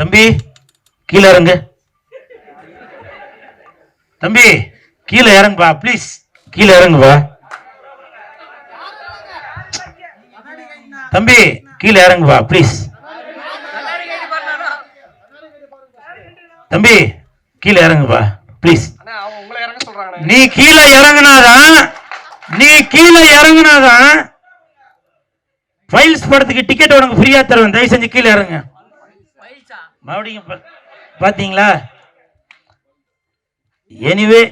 தம்பி கீழே இறங்கு. தம்பி கீழே இறங்குப்பா ப்ளீஸ் கீழே இறங்குப்பா தம்பி கீழே இறங்குப்பா ப்ளீஸ் தம்பி கீழே இறங்குப்பா ப்ளீஸ் நீ கீழே இறங்குனாதான் நீ கீழே இறங்குனாதான் ஃபைல்ஸ் படத்துக்கு டிக்கெட் உனக்கு ஃப்ரீயா தருவேன். தயவு செஞ்சு கீழே இறங்க. மறுபடியும் பார்த்தீங்களா எனிவே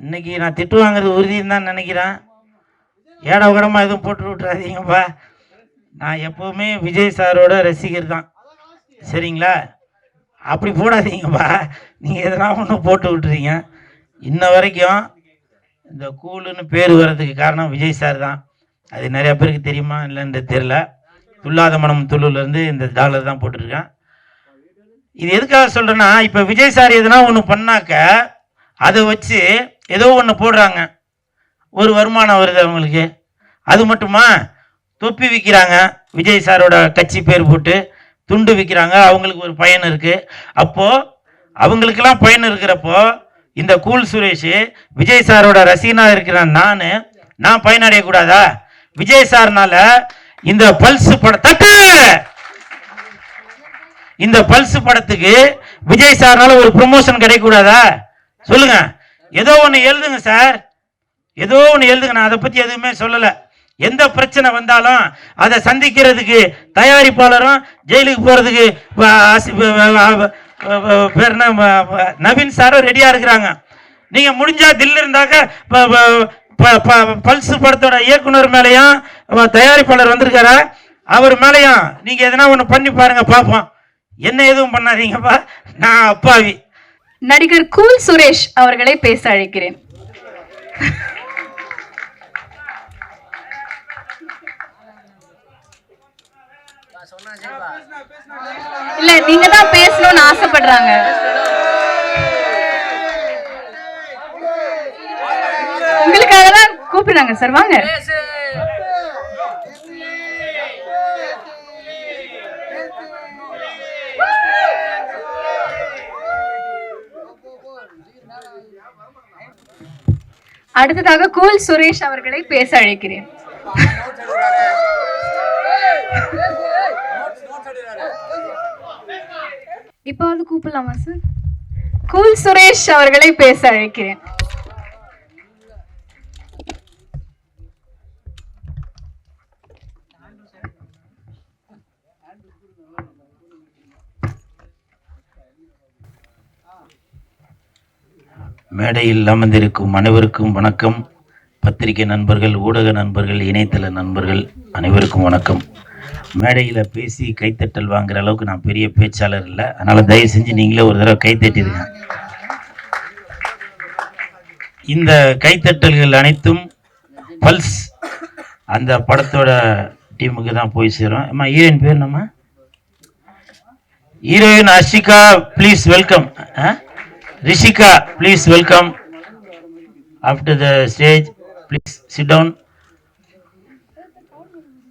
இன்னைக்கு நான் திட்டு வாங்குறது உறுதின்னு தான் நினைக்கிறேன். ஏடா உடம்பா எதுவும் போட்டு விட்றாதீங்கப்பா நான் எப்போவுமே விஜய் சாரோட ரசிகர் தான். சரிங்களா? அப்படி போடாதீங்கப்பா. நீங்கள் எதனா ஒன்று போட்டு விட்டுறீங்க. இன்ன வரைக்கும் இந்த கூலுன்னு பேர் வர்றதுக்கு காரணம் விஜய் சார் தான். அது நிறையா பேருக்கு தெரியுமா இல்லைன்றது தெரில துல்லாத மனம் துள்ளுலேருந்து இந்த டாலர் தான் போட்டிருக்கேன் இது எதுக்காக சொல்கிறேன்னா இப்போ விஜய் சார் எதுனா ஒன்று பண்ணாக்க அதை வச்சு ஏதோ ஒன்று போடுறாங்க. ஒரு வருமானம் வருது அவங்களுக்கு. அது மட்டுமா? தொப்பி விற்கிறாங்க விஜய் சாரோட கட்சி பேர் போட்டு துண்டு விற்கிறாங்க அவங்களுக்கு ஒரு பயன் இருக்குது அப்போது அவங்களுக்கெல்லாம் பயன் இருக்கிறப்போ இந்த கூல் சுரேஷ் விஜய் சாரோட ரசிகனாக இருக்கிற நான் நான் பயனடையக்கூடாதா? விஜய் சார்னால இந்த பல்ஸ் பட தட்டு! இந்த பல்ஸ் படத்துக்கு விஜய் சார்னால ஒரு ப்ரொமோஷன் கிடைக்கக்கூடாதா? சொல்லுங்க. ஏதோ ஒன்று எழுதுங்க சார். ஏதோ ஒன்று எழுதுங்க. நான் அதை பற்றி எதுவுமே சொல்லலை. எந்த பிரச்சனை வந்தாலும் அதை சந்திக்கிறதுக்கு தயாரிப்பாளரும் ஜெயிலுக்கு போகிறதுக்கு பேர் என்ன? நவீன் சாரும் ரெடியாக இருக்கிறாங்க. நீங்கள் முடிஞ்சா தில் இருந்தாக்க ப- ப- ப- ப- பல்ஸ் படத்தோட இயக்குனர் மேலேயும் தயாரிப்பாளர் வந்திருக்காரா? அவர் மேலேயும் நீங்கள் எதனா ஒன்று பண்ணி பாருங்க பார்ப்போம். என்ன எதுவும் பண்ணாதீங்கப்பா. நான் அப்பாவி. நடிகர் கூல் சுரேஷ் அவர்களை பேச அழைக்கிறேன். இல்ல நீங்க தான் பேசணும்னு ஆசைப்படுறாங்க. உங்களுக்காக தான் கூப்பிடுறாங்க சார். வாங்க. அடுத்ததாக கூல் சுரேஷ் அவர்களை பேச அழைக்கிறேன். இப்போது கூப்பிடலாமா சார் கூல் சுரேஷ் அவர்களை பேச அழைக்கிறேன். மேடையில் அமர்ந்திருக்கும் அனைவருக்கும் வணக்கம். பத்திரிகை நண்பர்கள் ஊடக நண்பர்கள் இணையதள நண்பர்கள் அனைவருக்கும் வணக்கம். மேடையில் பேசி கைத்தட்டல் வாங்குற அளவுக்கு நான் பெரிய பேச்சாளர் இல்லை. அதனால் தயவு செஞ்சு நீங்களே ஒரு தடவை கைத்தட்டிடுங்க. இந்த கைத்தட்டல்கள் அனைத்தும் பல்ஸ். அந்த படத்தோட டீமுக்கு தான் போய் சேரும். அம்மா ஹீரோயின் பேர் நம்ம heroine Ashika please welcome. Ah? Rishika please welcome after the stage please sit down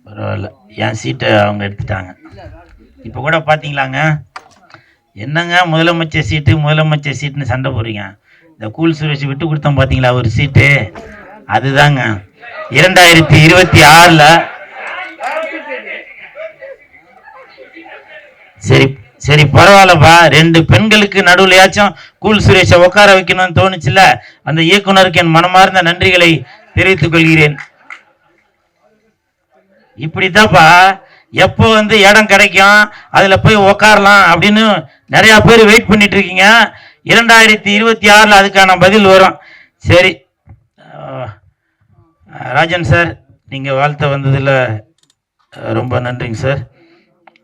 பரவாயில்ல. என் சீட்டை அவங்க எடுத்துட்டாங்க. இப்போ கூட பார்த்தீங்களாங்க என்னங்க முதலமைச்சர் சீட்டு முதலமைச்சர் சீட்டுன்னு சண்டை போடுறீங்க? இந்த கூல் சுரேஷ் விட்டு கொடுத்தோம் பார்த்தீங்களா ஒரு சீட்டு அதுதாங்க. இரண்டாயிரத்தி இருபத்தி ஆறில் சரி சரி பரவாயில்லப்பா. ரெண்டு பெண்களுக்கு நடுவுலையாச்சும் கூல் சுரேஷை உட்கார வைக்கணும்னு தோணுச்சுல்ல? அந்த இயக்குனருக்கு என் மனமார்ந்த நன்றிகளை தெரிவித்துக் கொள்கிறேன். இப்படித்தான்ப்பா எப்போ வந்து இடம் கிடைக்கும் அதில் போய் உக்காரலாம் அப்படின்னு நிறையா பேர் வெயிட் பண்ணிட்டு இருக்கீங்க இரண்டாயிரத்தி இருபத்தி ஆறில் அதுக்கான பதில் வரும். சரி. ராஜன் சார் நீங்கள் வாழ்த்த வந்ததில் ரொம்ப நன்றிங்க சார்.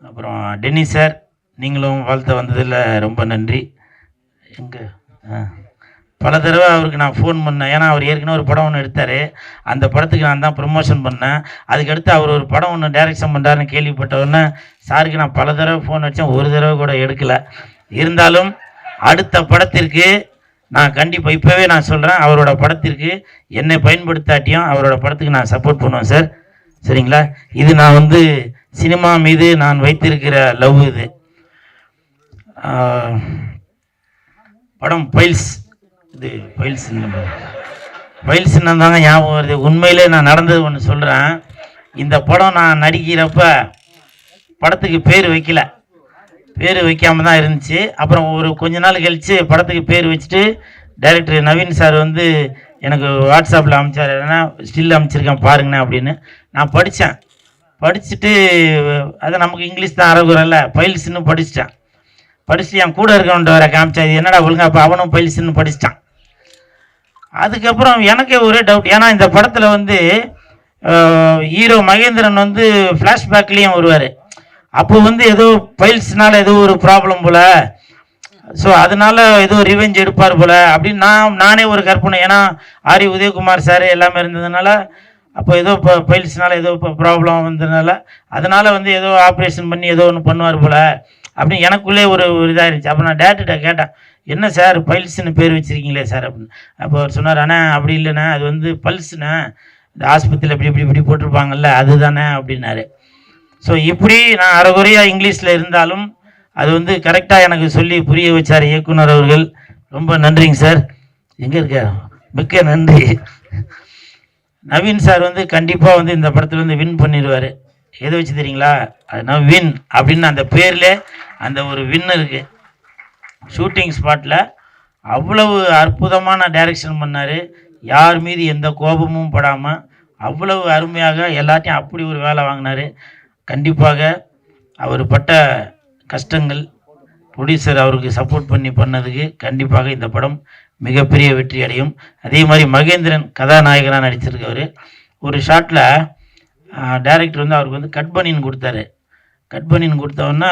அப்புறம் டென்னி சார் நீங்களும் வாழ்த்த வந்ததில் ரொம்ப நன்றி. எங்கே? பல தடவை அவருக்கு நான் ஃபோன் பண்ணேன். ஏன்னா அவர் ஏற்கனவே ஒரு படம் ஒன்று எடுத்தார். அந்த படத்துக்கு நான் தான் ப்ரொமோஷன் பண்ணேன். அதுக்கடுத்து அவர் ஒரு படம் ஒன்று டைரக்ஷன் பண்ணுறாருன்னு கேள்விப்பட்ட உடனே சாருக்கு நான் பல தடவை ஃபோன் வச்சேன். ஒரு தடவை கூட எடுக்கலை. இருந்தாலும் அடுத்த படத்திற்கு நான் கண்டிப்பாக இப்போவே நான் சொல்கிறேன் அவரோட படத்திற்கு என்னை பயன்படுத்தாட்டியும் அவரோட படத்துக்கு நான் சப்போர்ட் பண்ணுவேன் சார் சரிங்களா? இது நான் வந்து சினிமா மீது நான் வைத்திருக்கிற லவ் இது. படம் பைல்ஸ் இது பைல்ஸ் பைல்ஸ் தாங்க ஞாபகம் வருது? உண்மையிலே நான் நடந்தது ஒன்று சொல்கிறேன் இந்த படம் நான் நடிக்கிறப்ப படத்துக்கு பேர் வைக்கல. பேர் வைக்காம தான் இருந்துச்சு. அப்புறம் ஒரு கொஞ்ச நாள் கழித்து படத்துக்கு பேர் வச்சுட்டு டைரக்டர் நவீன் சார் வந்து எனக்கு வாட்ஸ்அப்பில் அமைச்சார். ஏன்னா ஸ்டில் அனுப்பிச்சிருக்கேன் பாருங்கண்ணே அப்படின்னு. நான் படித்தேன் படிச்சுட்டு அது நமக்கு இங்கிலீஷ் தான் அரகுறல்ல பைல்ஸ்ன்னு படிச்சிட்டேன். படிச்சுட்டு என் கூட இருக்கவன்ட்ட வேற காமிச்சா இது என்னடா ஒழுங்கா அப்போ அவனும் பைல்ஸ்னு படிச்சிட்டான். அதுக்கப்புறம் எனக்கே ஒரே டவுட் ஏன்னா இந்த படத்தில் வந்து ஹீரோ மகேந்திரன் வந்து ஃப்ளாஷ்பேக்லேயும் வருவார். அப்போ வந்து ஏதோ பைல்ஸ்னால ஏதோ ஒரு ப்ராப்ளம் போல். ஸோ அதனால ஏதோ ரிவெஞ்ச் எடுப்பார் போல். அப்படின்னு நான் நானே ஒரு கற்பனை. ஏன்னா ஆரி உதயகுமார் சார் எல்லாமே இருந்ததுனால அப்போ ஏதோ இப்போ பைல்ஸ்னால ஏதோ இப்போ ப்ராப்ளம் வந்ததுனால அதனால் வந்து ஏதோ ஆப்ரேஷன் பண்ணி ஏதோ ஒன்று பண்ணுவார் போல். அப்படின்னு எனக்குள்ளே ஒரு இதாக இருந்துச்சு அப்போ நான் டேரக்டர்கிட்ட கேட்டேன் என்ன சார் பைல்ஸ்னு பேர் வச்சிருக்கீங்களே சார்? அப்படின்னு. அப்போ அவர் சொன்னார் அண்ணா அப்படி இல்லைண்ணே அது வந்து பல்ஸ்ண்ணா. இந்த ஆஸ்பத்திரியில் இப்படி இப்படி இப்படி போட்டிருப்பாங்கல்ல அதுதானே? அப்படின்னாரு. ஸோ இப்படி நான் அரைகுறையாக இங்கிலீஷில் இருந்தாலும் அது வந்து கரெக்டாக எனக்கு சொல்லி புரிய வச்சார் இயக்குனர் அவர்கள். ரொம்ப நன்றிங்க சார். எங்கே இருக்கார் மிக்க நன்றி. நவீன் சார் வந்து கண்டிப்பாக வந்து இந்த படத்தில் வந்து வின் பண்ணிடுவார். எதை வச்சு தெரியுங்களா? அதுனா வின் அப்படின்னு அந்த பேரில் அந்த ஒரு வின் இருக்குது ஷூட்டிங் ஸ்பாட்டில் அவ்வளவு அற்புதமான டைரக்ஷன் பண்ணார். யார் மீது எந்த கோபமும் படாமல் அவ்வளவு அருமையாக எல்லாத்தையும் அப்படி ஒரு வேலை வாங்கினார். கண்டிப்பாக அவர் பட்ட கஷ்டங்கள் ப்ரொடியூசர் அவருக்கு சப்போர்ட் பண்ணி பண்ணதுக்கு கண்டிப்பாக இந்த படம் மிகப்பெரிய வெற்றி அடையும். அதே மாதிரி மகேந்திரன் கதாநாயகனாக நடிச்சிருக்கவர். ஒரு ஷாட்டில் டைரக்டர் வந்து அவருக்கு வந்து கட் பண்ணின்னு கொடுத்தாரு. கட் பனின்னு கொடுத்தவொன்னே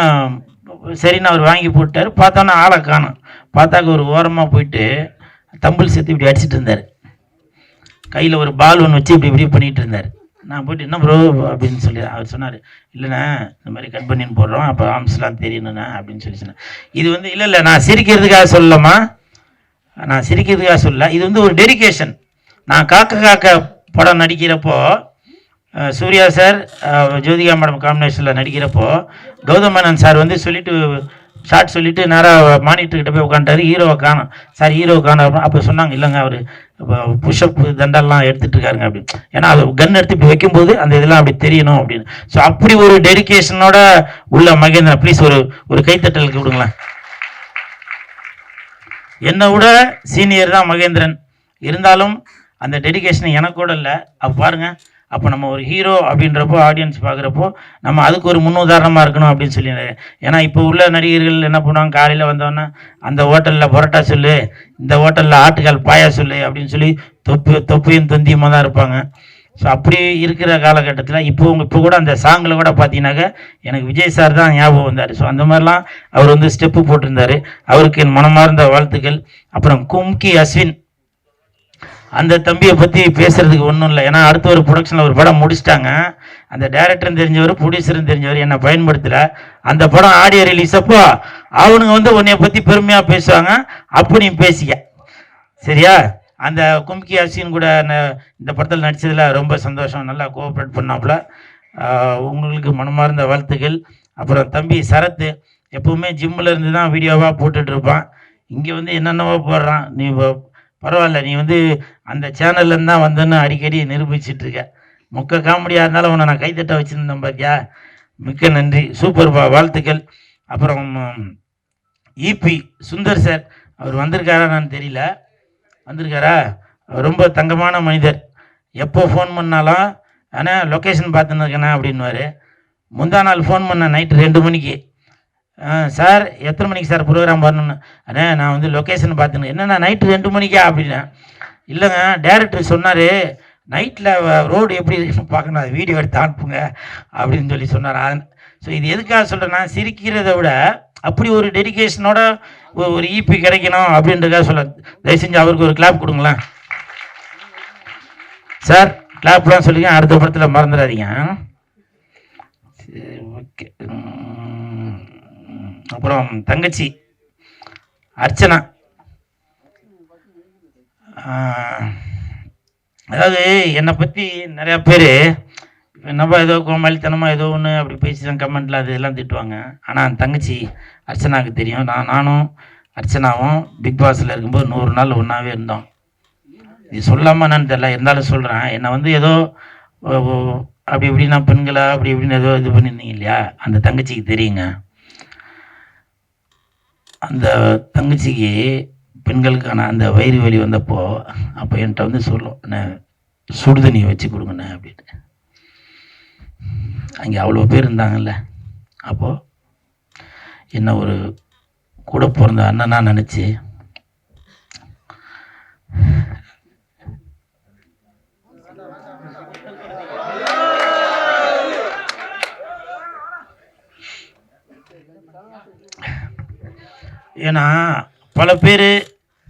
சரின்னு அவர் வாங்கி போட்டார். பார்த்தோன்னா ஆளை காணும். பார்த்தாக்க ஒரு ஓரமாக போயிட்டு தம்பிள் சேர்த்து இப்படி அடிச்சிட்டு இருந்தார். கையில் ஒரு பால் ஒன்று வச்சு இப்படி இப்படி பண்ணிகிட்டு இருந்தார். நான் போயிட்டு என்ன ப்ரோ அப்படின்னு சொல்லி அவர் சொன்னார். இல்லைண்ணே இந்த மாதிரி கட் பண்ணின்னு போடுறோம். அப்போ ஆம்ஸ்லாம் தெரியணுண்ணே அப்படின்னு சொல்லி சொன்னேன் இது வந்து இல்லை இல்லை நான் சிரிக்கிறதுக்காக சொல்லலாமா நான் சிரிக்கிறதுக்காக சொல்லல. இது வந்து ஒரு டெடிக்கேஷன் நான் காக்க காக்க படம் நடிக்கிறப்போ சூர்யா சார் ஜோதிகா மேடம் காம்பினேஷனில் நடிக்கிறப்போ கௌதம் மேனன் சார் வந்து சொல்லிட்டு ஷார்ட் சொல்லிட்டு நேராக மானிட்டர்கிட்ட போய் உட்காந்துட்டாரு ஹீரோவை காணும். சார் ஹீரோவை காணும் அப்போ சொன்னாங்க இல்லைங்க அவர் புஷ்அப் தண்டெல்லாம் எடுத்துகிட்டு இருக்காருங்க அப்படின்னு. ஏன்னா அது கன் எடுத்து இப்படி வைக்கும்போது அந்த இதெல்லாம் அப்படி தெரியணும் அப்படின்னு. ஸோ அப்படி ஒரு டெடிகேஷனோட உள்ள மகேந்திரன் ப்ளீஸ் ஒரு ஒரு கைத்தட்டலுக்கு விடுங்களேன். என்னை விட சீனியர் தான் மகேந்திரன். இருந்தாலும் அந்த டெடிக்கேஷன் எனக்கு கூட இல்லை. அப்போ பாருங்க அப்போ நம்ம ஒரு ஹீரோ அப்படின்றப்போ ஆடியன்ஸ் பார்க்குறப்போ நம்ம அதுக்கு ஒரு முன்னுதாரணமாக இருக்கணும் அப்படின்னு சொல்லி ஏன்னா இப்போ உள்ள நடிகர்கள் என்ன பண்ணுவாங்க? காலையில் வந்தோன்னே அந்த ஹோட்டலில் பரோட்டா சொல்லு இந்த ஹோட்டலில் ஆட்டுக்கால் பாயா சொல்லு அப்படின்னு சொல்லி தொப்பு தொப்பையும் தொந்தியுமாக தான் இருப்பாங்க. ஸோ அப்படி இருக்கிற காலகட்டத்தில் இப்போ இப்போ கூட அந்த சாங்கில் கூட பார்த்தீங்கன்னாக்க எனக்கு விஜய் சார் தான் ஞாபகம் வந்தார். ஸோ அந்த மாதிரிலாம் அவர் வந்து ஸ்டெப்பு போட்டிருந்தார். அவருக்கு என் மனமார்ந்த வாழ்த்துக்கள். அப்புறம் கும்கி அஸ்வின் அந்த தம்பியை பற்றி பேசுகிறதுக்கு ஒன்றும் இல்லை. ஏன்னா அடுத்த ஒரு ப்ரொடக்ஷனில் ஒரு படம் முடிச்சிட்டாங்க. அந்த டேரக்டரும் தெரிஞ்சவர் ப்ரொடியூசரும் தெரிஞ்சவர் என்னை பயன்படுத்தலை. அந்த படம் ஆடியோ ரிலீஸ் அப்போ அவனுங்க வந்து உன்னைய பற்றி பெருமையாக பேசுவாங்க. அப்போ நீ பேசிக்க. சரியா? அந்த கும்கி அசின் கூட இந்த படத்தில் நடித்ததில் ரொம்ப சந்தோஷம். நல்லா கோஆப்ரேட் பண்ணாப்புல. உங்களுக்கு மனமார்ந்த வாழ்த்துக்கள். அப்புறம் தம்பி சரத்து எப்பவுமே ஜிம்மில் இருந்து தான் வீடியோவாக போட்டுட்ருப்பான் இங்கே வந்து என்னென்னவோ போடுறான். நீ பரவாயில்ல நீ வந்து அந்த சேனல்லேருந்து தான் வந்தேன்னு அடிக்கடி நிரூபிச்சிட்டு இருக்க முக்க காமெடியாக இருந்தாலும் உன்னை நான் கைத்தட்ட வச்சுருந்தேன் பாத்தியா? மிக்க நன்றி. சூப்பர் பா. வாழ்த்துக்கள். அப்புறம் இபி சுந்தர் சார். அவர் வந்திருக்காரா நான் தெரியல. வந்திருக்காரா? ரொம்ப தங்கமான மனிதர். எப்போ ஃபோன் பண்ணாலும் ஆனால் லொக்கேஷன் பார்த்துன்னு இருக்கேண்ணா அப்படின்னுவார். முந்தா நாள் ஃபோன் பண்ணேன் நைட்டு ரெண்டு மணிக்கு. சார் எத்தனை மணிக்கு சார் ப்ரோக்ராம் வரணும்னு? அண்ணே நான் வந்து லொக்கேஷன் பார்த்துங்க என்னண்ணா நைட்டு ரெண்டு மணிக்கா அப்படின்னா? இல்லைங்க டேரக்டர் சொன்னார் நைட்டில் ரோடு எப்படி இருக்குன்னு பார்க்கணும் அது வீடியோ எடுத்து அனுப்புங்க அப்படின்னு சொல்லி சொன்னார். ஸோ இது எதுக்காக சொல்கிறேன்னா சிரிக்கிறதை விட அப்படி ஒரு டெடிகேஷனோட ஒரு ஈபி கிடைக்கணும் அப்படின்றதுக்காக சொல்ல தயவு செஞ்சு அவருக்கு ஒரு கிளாப் கொடுங்களேன். சார் கிளாப்லாம் சொல்லிங்க அடுத்த படத்தில் மறந்துடாதீங்க. சரி ஓகே அப்புறம் தங்கச்சி அர்ச்சனா. அதாவது என்னை பற்றி நிறையா பேர் என்னப்பா ஏதோ கோமாளித்தனமாக ஏதோ ஒன்று அப்படி பேசிதான் கமெண்ட்டில் அது இதெல்லாம் திட்டுவாங்க. ஆனால் அந்த தங்கச்சி அர்ச்சனாவுக்கு தெரியும். நான் நானும் அர்ச்சனாவும் பிக் பாஸில் இருக்கும்போது நூறு நாள் ஒன்றாவே இருந்தோம். இது சொல்லாமல் என்னன்னு தெரில இருந்தாலும் சொல்கிறேன் என்னை வந்து ஏதோ ஓ, ஓ, அப்படி இப்படின்னா பெண்களா அப்படி இப்படின்னு ஏதோ இது பண்ணியிருந்தீங்க இல்லையா? அந்த தங்கச்சிக்கு தெரியுங்க. அந்த தங்கச்சிக்கு பெண்களுக்கான அந்த வயிறு வலி வந்தப்போ அப்போ என்கிட்ட வந்து சொல்லும் அண்ணே சுடுதண்ணி வச்சு கொடுங்கண்ணே அப்படின்ட்டு. அங்கே அவ்வளோ பேர் இருந்தாங்கல்ல. அப்போது என்ன ஒரு கூட பிறந்த அண்ணனாக நினச்சி ஏன்னா பல பேர்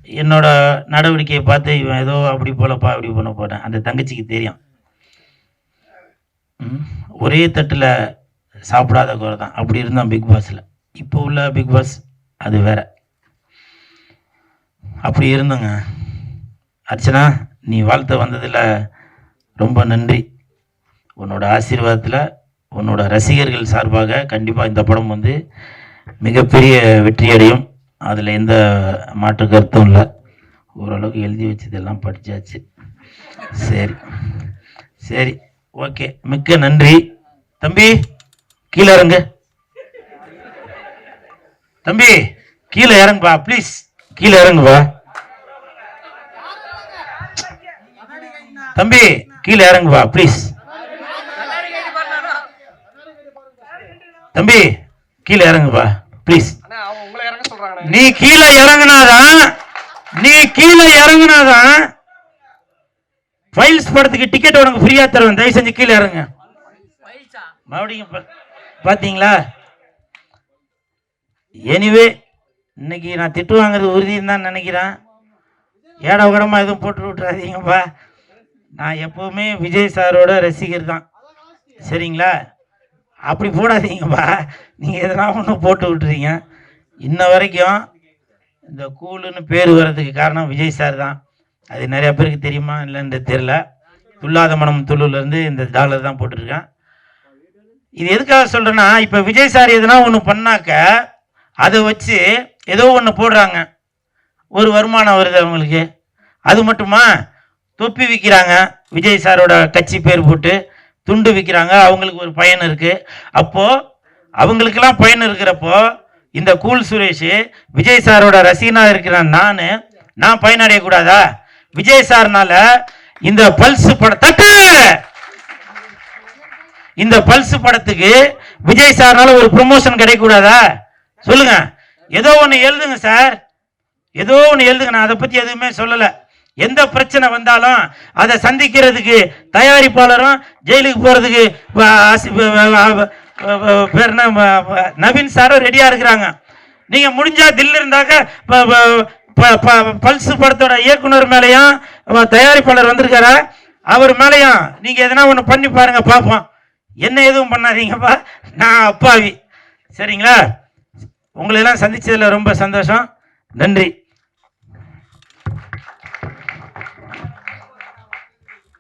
என்னோட நடவடிக்கையை பார்த்து இவன் ஏதோ அப்படி போலப்பா அப்படி பண்ண போனேன் அந்த தங்கச்சிக்கு தெரியும். ம், ஒரே தட்டில் சாப்பிடாத குறை தான். அப்படி இருந்தான் பிக் பாஸில். இப்போ உள்ள பிக் பாஸ் அது வேற. அப்படி இருந்தங்க. அர்ச்சனா நீ வாழ்த்த வந்ததில் ரொம்ப நன்றி. உன்னோட ஆசீர்வாதத்தில் உன்னோட ரசிகர்கள் சார்பாக கண்டிப்பாக இந்த படம் வந்து மிகப்பெரிய வெற்றி அடையும் அதில் எந்த மாற்று கருத்தும் இல்லை. ஓரளவுக்கு எழுதி வச்சதெல்லாம் படித்தாச்சு சரி. சரி. ஓகே. மிக்க நன்றி. தம்பி கீழே இறங்கு. தம்பி கீழே இறங்குப்பா ப்ளீஸ் கீழே இறங்குப்பா தம்பி கீழே இறங்குப்பா ப்ளீஸ் தம்பி கீழே இறங்குப்பா ப்ளீஸ் அண்ணா அவங்க உங்களை இறங்க சொல்றாங்கண்ணே நீ கீழே இறங்குனாதான் நீ கீழே இறங்குனாதான் ஃபைல்ஸ் படத்துக்கு டிக்கெட் உனக்கு ஃப்ரீயா தருவேன். தயவு செஞ்சு கீழே இறங்க. மறுபடியும் பாத்தீங்களா? எனிவே இன்னைக்கு நான் திட்டு வாங்குறது உறுதின்னு தான் நினைக்கிறேன். ஏட உடமா எதுவும் போட்டு விட்டுறாதீங்கப்பா. நான் எப்பவுமே விஜய் சாரோட ரசிகர் தான். சரிங்களா? அப்படி போடாதீங்கப்பா. நீங்கள் எதனா ஒன்று போட்டு விட்டுறீங்க. இன்ன வரைக்கும் இந்த கூலுன்னு பேர் வர்றதுக்கு காரணம் விஜய் சார் தான். அது நிறையா பேருக்கு தெரியுமா இல்லைன்றது தெரில துல்லாத மனம் துள்ளுலேருந்து இந்த டாலர் தான் போட்டிருக்கேன். இது எதுக்காக சொல்கிறேன்னா இப்போ விஜய் சார் எதுனா ஒன்று பண்ணாக்க அதை வச்சு ஏதோ ஒன்று போடுறாங்க. ஒரு வருமானம் வருது அவங்களுக்கு. அது மட்டுமா? தொப்பி விற்கிறாங்க விஜய் சாரோட கட்சி பேர் போட்டு துண்டு விற்கிறாங்க அவங்களுக்கு ஒரு பயன் இருக்குது அப்போது அவங்களுக்கெல்லாம் பயன் இருக்கிறப்போ இந்த கூல் சுரேஷ் விஜய் சாரோட ரசிகனாக இருக்கிற நான். நான் பயனடையக்கூடாதா? விஜய் சார்னால இந்த பல்ஸ் பட தட்டு! இந்த பல்ஸ் படத்துக்கு விஜய் சார்னால ஒரு ப்ரொமோஷன் கிடைக்கக்கூடாதா? சொல்லுங்க. ஏதோ ஒன்று எழுதுங்க சார். ஏதோ ஒன்று எழுதுங்க. நான் அதை பற்றி எதுவுமே சொல்லலை. எந்த பிரச்சனை வந்தாலும் அதை சந்திக்கிறதுக்கு தயாரிப்பாளரும் ஜெயிலுக்கு போகிறதுக்கு பேர் நவீன் சாரும் ரெடியாக இருக்கிறாங்க. நீங்கள் முடிஞ்சா தில்லு இருந்தாக்க ப- ப- ப- ப- பல்ஸ் படத்தோட இயக்குனர் மேலேயும் தயாரிப்பாளர் வந்திருக்காரா? அவர் மேலேயும் நீங்கள் எதனா ஒன்று பண்ணி பாருங்கள் பார்ப்போம். என்ன எதுவும் பண்ணாதீங்கப்பா. நான் அப்பாவி. சரிங்களா? உங்களை எல்லாம் ரொம்ப சந்தோஷம். நன்றி.